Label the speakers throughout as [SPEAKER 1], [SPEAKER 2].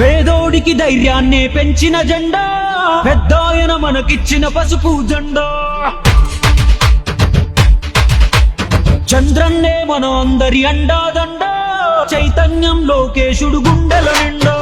[SPEAKER 1] పేదోడికి ధైర్యాన్ని పెంచిన జెండా పెద్దాయన మనకిచ్చిన పసుపు జెండా. చంద్రన్నే మన అందరి అండాదండ చైతన్యం లోకేశుడు గుండెల నిండా.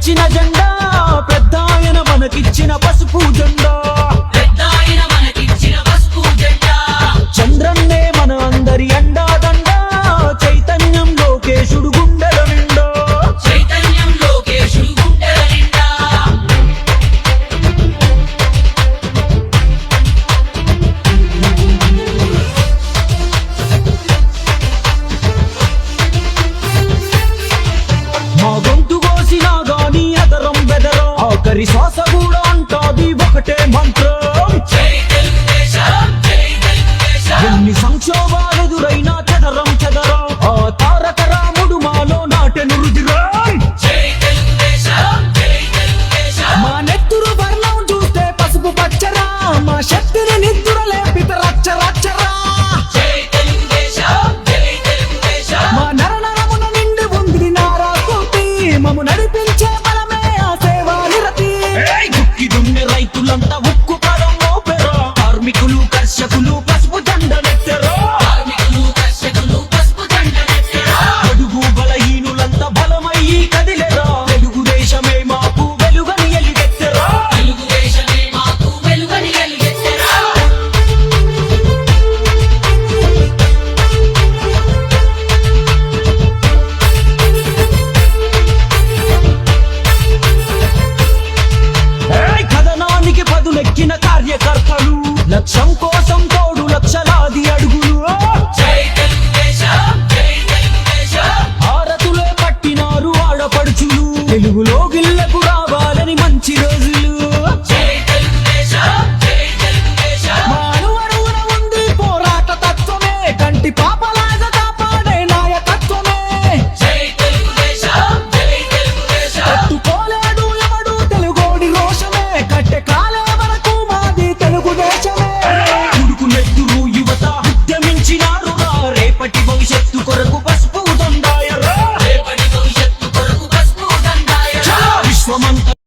[SPEAKER 1] Chinna agenda. ಕರಿ ಸೋಸ